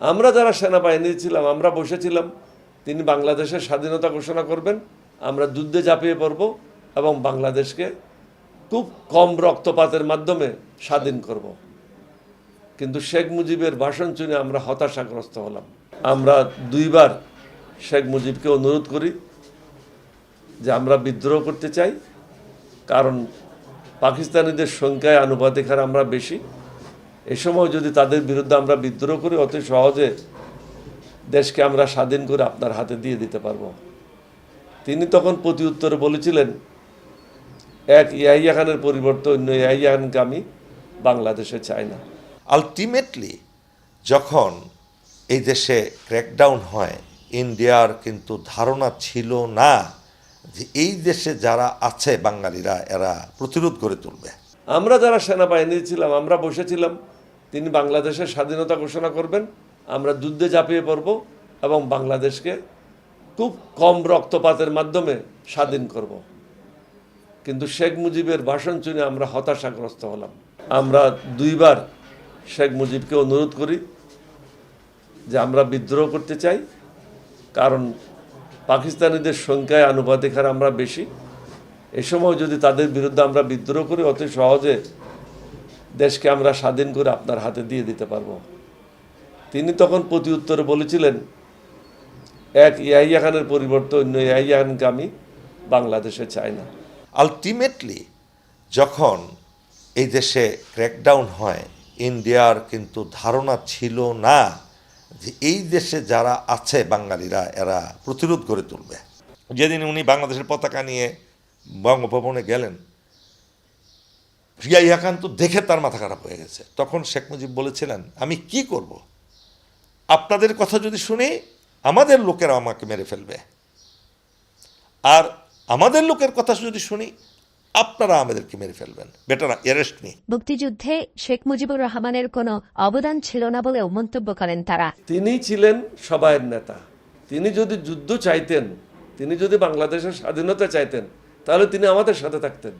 আমরা যারা সেনাবাহিনী ছিলাম, আমরা বসেছিলাম। তিনি বাংলাদেশের স্বাধীনতা ঘোষণা করবেন। আমরা যুদ্ধে ঝাঁপিয়ে পড়ব এবং বাংলাদেশকে খুব কম রক্তপাতের মাধ্যমে স্বাধীন করব। কিন্তু শেখ মুজিবের ভাষণ শুনে আমরা হতাশাগ্রস্ত হলাম। আমরা দুইবার শেখ মুজিবকে অনুরোধ করি যে আমরা বিদ্রোহ করতে চাই, কারণ পাকিস্তানিদের সংখ্যায় আনুপাতিক হার আমরা বেশি। এ সময় যদি তাদের বিরুদ্ধে আমরা বিদ্রোহ করি অতি সহজে দেশকে আমরা স্বাধীন করে আপনার হাতে দিয়ে দিতে পারব। তিনি তখন প্রতি উত্তরে বলেছিলেন এক ইয়াহিয়া খানের পরিবর্তে অন্য ইয়াহিয়া খানকে আমি বাংলাদেশে চাই না। আলটিমেটলি যখন এই দেশে ক্র্যাকডাউন হয় ইন্ডিয়ার কিন্তু ধারণা ছিল না যে এই দেশে যারা আছে বাঙালিরা এরা প্রতিরোধ করে তুলবে। আমরা যারা সেনাবাহিনী ছিলাম আমরা বসেছিলাম তিনি বাংলাদেশের স্বাধীনতা ঘোষণা করবেন। আমরা যুদ্ধে ঝাঁপিয়ে পড়ব এবং বাংলাদেশকে খুব কম রক্তপাতের মাধ্যমে স্বাধীন করব। কিন্তু শেখ মুজিবের ভাষণ শুনে আমরা হতাশাগ্রস্ত হলাম। আমরা দুইবার শেখ মুজিবকে অনুরোধ করি যে আমরা বিদ্রোহ করতে চাই, কারণ পাকিস্তানিদের সংখ্যায় আনুপাতিক হার আমরা বেশি। এ সময় যদি তাদের বিরুদ্ধে আমরা বিদ্রোহ করি, অতি সহজে দেশকে আমরা স্বাধীন করে আপনার হাতে দিয়ে দিতে পারব। তিনি তখন প্রতি উত্তরে বলেছিলেন, এক ইয়াহিয়া খানের পরিবর্তে অন্য ইয়াহিয়া খানকে আমি বাংলাদেশে চাই না। আলটিমেটলি যখন এই দেশে ক্র্যাকডাউন হয়, ইন্ডিয়ার কিন্তু ধারণা ছিল না যে এই দেশে যারা আছে বাঙালিরা, এরা প্রতিরোধ গড়ে তুলবে। যেদিন উনি বাংলাদেশের পতাকা নিয়ে বঙ্গভবনে গেলেন জিয়া খান তো দেখে তার মাথা খারাপ হয়ে গেছে। তখন শেখ মুজিব বলেছিলেন আমি কি করব? আপনাদের কথা যদি শুনি আমাদের লোকেরা আমাকে মেরে ফেলবে। আর আমাদের লোকের কথা যদি শুনি আপনারা আমাদেরকে মেরে ফেলবেন। Better arrest me. মুক্তিযুদ্ধে শেখ মুজিবুর রহমানের কোনো অবদান ছিল না বলেও মন্তব্য করেন তারা। তিনি ছিলেন সবাইয়ের নেতা। তিনি যদি যুদ্ধ চাইতেন তিনি যদি বাংলাদেশের স্বাধীনতা চাইতেন তাহলে তিনি আমাদের সাথে থাকতেন।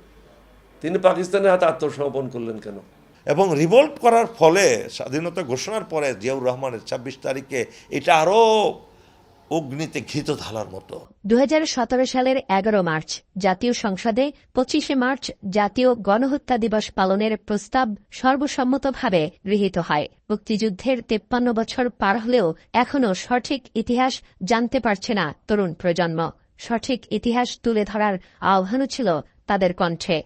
তিনি পাকিস্তানের হাতে আত্মসমর্পণ করলেন কেন? এবং রিভোল্ট করার ফলে স্বাধীনতা ঘোষণার পরে জিয়াউর রহমানের ছাব্বিশ তারিখে এটা আরও অগ্নিতে ঘিত ঢালার মতো। দু সালের এগারো মার্চ জাতীয় সংসদে পঁচিশে মার্চ জাতীয় গণহত্যা দিবস পালনের প্রস্তাব সর্বসম্মতভাবে গৃহীত হয়। মুক্তিযুদ্ধের তেপ্পান্ন বছর পার হলেও এখনও সঠিক ইতিহাস জানতে পারছে না তরুণ প্রজন্ম। সঠিক ইতিহাস তুলে ধরার আহ্বানও ছিল তাদের কণ্ঠে।